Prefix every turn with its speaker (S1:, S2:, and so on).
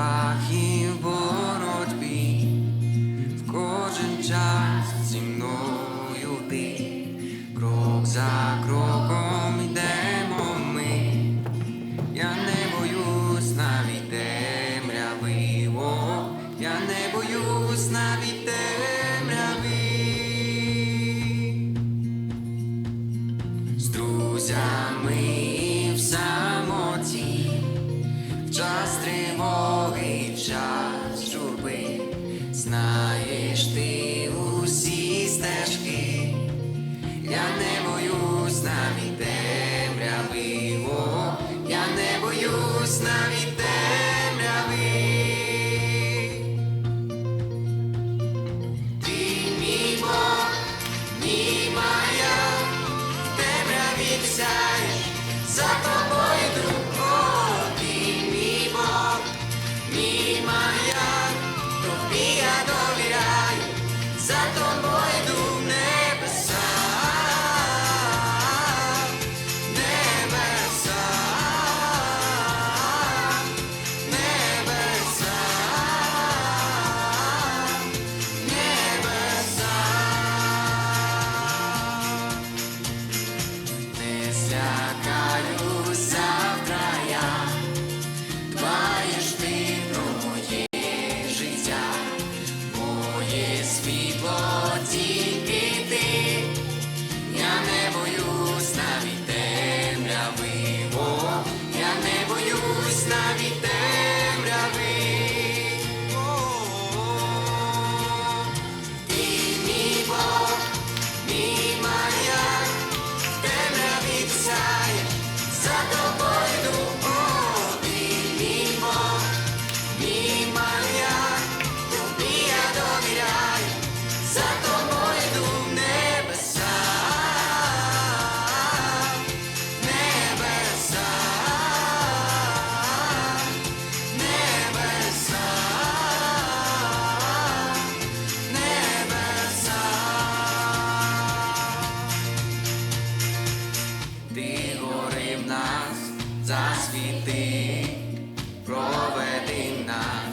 S1: битвах і в боротьбі, в кожен час зі мною ти, крок за кроком йдемо ми. Я не боюсь навіть темряви, я не боюсь навіть темряви. З друзями в самоті, тривоги, в час журби, знаєш ти усі стежки. Я не боюсь навіть темряви, о, я не боюсь навіть темряви. Ти мій Бог, мій маяк, в темряві сяєш, боюсь навіть нас засвіти, проведи нас